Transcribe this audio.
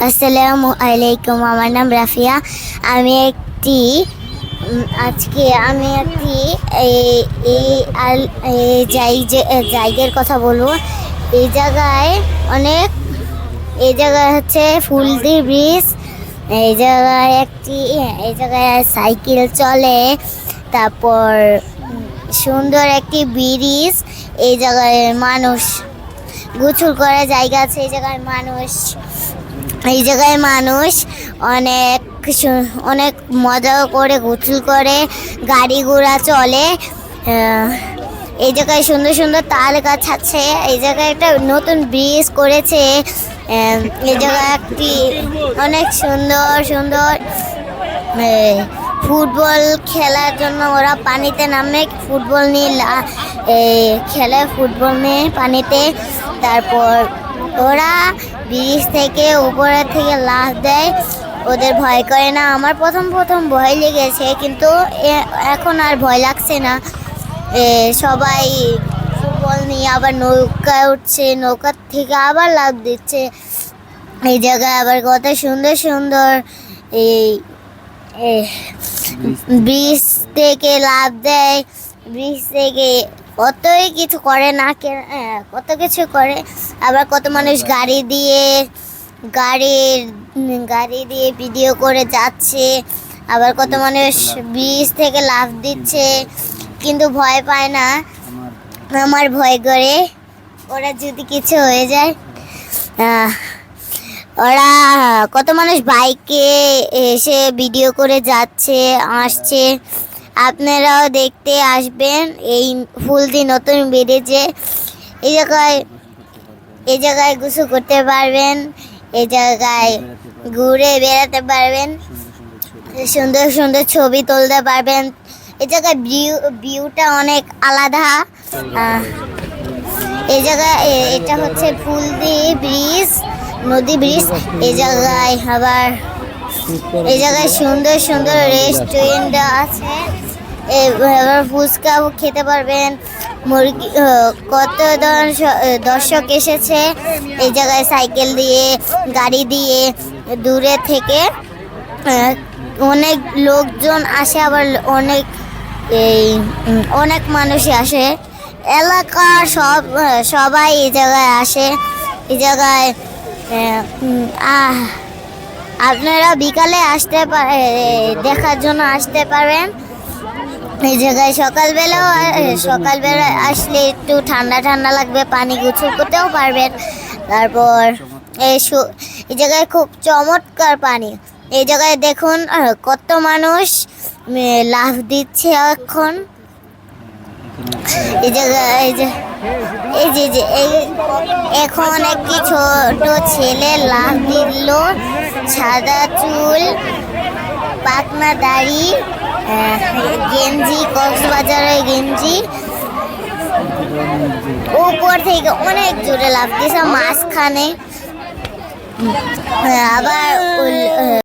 আসসালামু আলাইকুম, আমার নাম রাফিয়া। আমি একটি আজকে আমি একটি এই- জায়গার কথা বলব। এই জায়গায় অনেক, এই জায়গায় হচ্ছে ফুলদি ব্রিজ, এই জায়গায় একটি, এই জায়গায় সাইকেল চলে, তারপর সুন্দর একটি ব্রিজ, এই জায়গায় মানুষ, গোসল করার জায়গা আছে, এই জায়গায় মানুষ এই জায়গায় মানুষ অনেক অনেক মজা করে, গোসল করে, গাড়ি ঘোড়া চলে। এই জায়গায় সুন্দর সুন্দর তাল গাছ আছে। এই জায়গায় একটা নতুন ব্রিজ করেছে। এই জায়গায় একটি অনেক সুন্দর সুন্দর ফুটবল খেলার জন্য ওরা পানিতে নামে। ফুটবল নিয়ে খেলে ফুটবল নিয়ে পানিতে। তারপর ওরা ব্রিজ থেকে উপরে থেকে লাফ দেয়। ওদের ভয় করে না। আমার প্রথম প্রথম ভয় লেগেছে, কিন্তু এখন আর ভয় লাগছে না। সবাই ফুটবল নিয়ে আবার নৌকা উঠছে নৌকার থেকে আবার লাফ দিচ্ছে। এই জায়গায় আবার কত সুন্দর সুন্দর এই ব্রিজ থেকে লাভ দেয়। ব্রিজ থেকে কতই কিছু করে না হ্যাঁ, কত কিছু করে। আবার কত মানুষ গাড়ি দিয়ে গাড়ির গাড়ি দিয়ে ভিডিও করে যাচ্ছে। আবার কত মানুষ ব্রিজ থেকে লাফ দিচ্ছে। কিন্তু ভয় পায় না। আমার ভয় করে ওরা যদি কিছু হয়ে যায় ওরা কত মানুষ বাইকে এসে ভিডিও করে যাচ্ছে আসছে। আপনারাও দেখতে আসবেন। এই ফুলদি নতুন বেড়েছে এই জায়গায় এই জায়গায় গোসল করতে পারবেন। এই জায়গায় ঘুরে বেড়াতে পারবেন। সুন্দর সুন্দর ছবি তুলতে পারবেন। এই জায়গায় ভিউ, ভিউটা অনেক আলাদা। এই জায়গায় এটা হচ্ছে ফুলদি ব্রিজ, নদী ব্রিজ। এই জায়গায় আবার এই জায়গায় সুন্দর সুন্দর রেস্টুরেন্ট আছে। এবার ফুচকাও খেতে পারবেন। মুরগি কত দর্শ- দর্শক এসেছে। এই জায়গায় সাইকেল দিয়ে গাড়ি দিয়ে দূরে থেকে অনেক লোকজন আসে আবার অনেক এই অনেক মানুষই আসে। এলাকার সব সবাই এই জায়গায় আসে। এই জায়গায় আহ, আপনারা বিকালে আসতে দেখার জন্য আসতে পারেন। এই জায়গায় সকালবেলাও, সকালবেলা আসলে একটু ঠান্ডা ঠান্ডা লাগবে, পানি গোসল করতেও পারবেন। তারপর এই এই জায়গায় খুব চমৎকার পানি। এই জায়গায় দেখুন কত মানুষ লাফ দিচ্ছে এখন। এই জায়গায় এই যে এই যে এখন একটি ছোট ছেলে লাফ দিল। সাদা চুল, পাতনা দাড়ি গেঞ্জি, কক্সবাজারের গেঞ্জি। উপর থেকে অনেক জোরে লাভ দিয়েছে, মাঝখানে। আবার